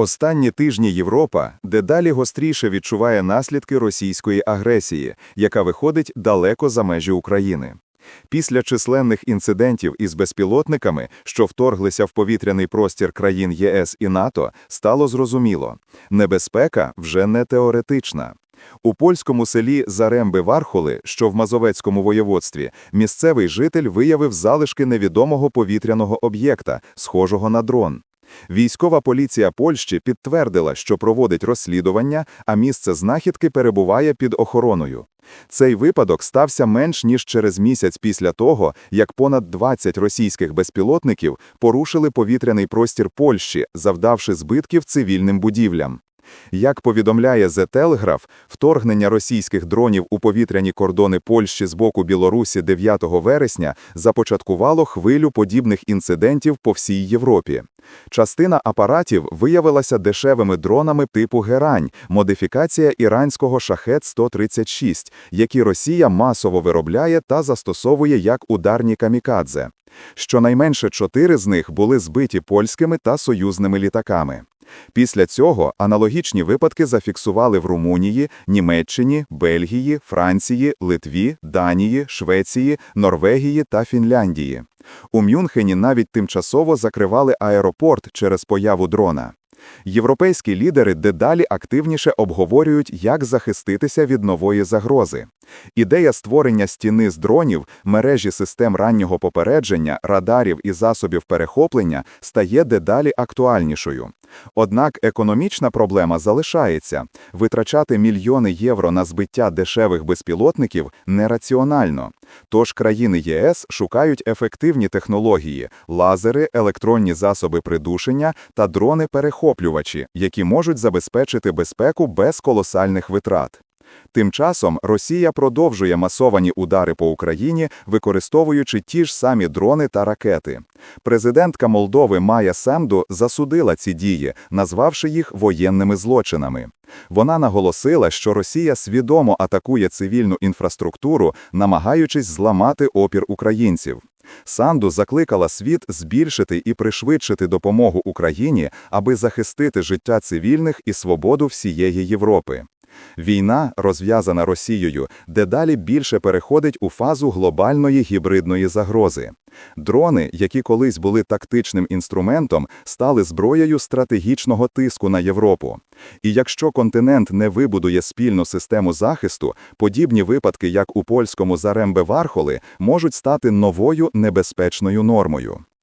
Останні тижні Європа дедалі гостріше відчуває наслідки російської агресії, яка виходить далеко за межі України. Після численних інцидентів із безпілотниками, що вторглися в повітряний простір країн ЄС і НАТО, стало зрозуміло – небезпека вже не теоретична. У польському селі Заремби-Вархоли, що в Мазовецькому воєводстві, місцевий житель виявив залишки невідомого повітряного об'єкта, схожого на дрон. Військова поліція Польщі підтвердила, що проводить розслідування, а місце знахідки перебуває під охороною. Цей випадок стався менш ніж через місяць після того, як понад 20 російських безпілотників порушили повітряний простір Польщі, завдавши збитків цивільним будівлям. Як повідомляє The Telegraph, вторгнення російських дронів у повітряні кордони Польщі з боку Білорусі 9 вересня започаткувало хвилю подібних інцидентів по всій Європі. Частина апаратів виявилася дешевими дронами типу «Герань», модифікація іранського «Шахет-136», які Росія масово виробляє та застосовує як ударні камікадзе. Щонайменше чотири з них були збиті польськими та союзними літаками. Після цього аналогічні випадки зафіксували в Румунії, Німеччині, Бельгії, Франції, Литві, Данії, Швеції, Норвегії та Фінляндії. У Мюнхені навіть тимчасово закривали аеропорт через появу дрона. Європейські лідери дедалі активніше обговорюють, як захиститися від нової загрози. Ідея створення стіни з дронів, мережі систем раннього попередження, радарів і засобів перехоплення стає дедалі актуальнішою. Однак економічна проблема залишається. Витрачати мільйони євро на збиття дешевих безпілотників нераціонально. Тож країни ЄС шукають ефективні технології – лазери, електронні засоби придушення та дрони-перехоплювачі, які можуть забезпечити безпеку без колосальних витрат. Тим часом Росія продовжує масовані удари по Україні, використовуючи ті ж самі дрони та ракети. Президентка Молдови Майя Санду засудила ці дії, назвавши їх воєнними злочинами. Вона наголосила, що Росія свідомо атакує цивільну інфраструктуру, намагаючись зламати опір українців. Санду закликала світ збільшити і пришвидшити допомогу Україні, аби захистити життя цивільних і свободу всієї Європи. Війна, розв'язана Росією, дедалі більше переходить у фазу глобальної гібридної загрози. Дрони, які колись були тактичним інструментом, стали зброєю стратегічного тиску на Європу. І якщо континент не вибудує спільну систему захисту, подібні випадки, як у польському Зарембе Вархоли, можуть стати новою небезпечною нормою.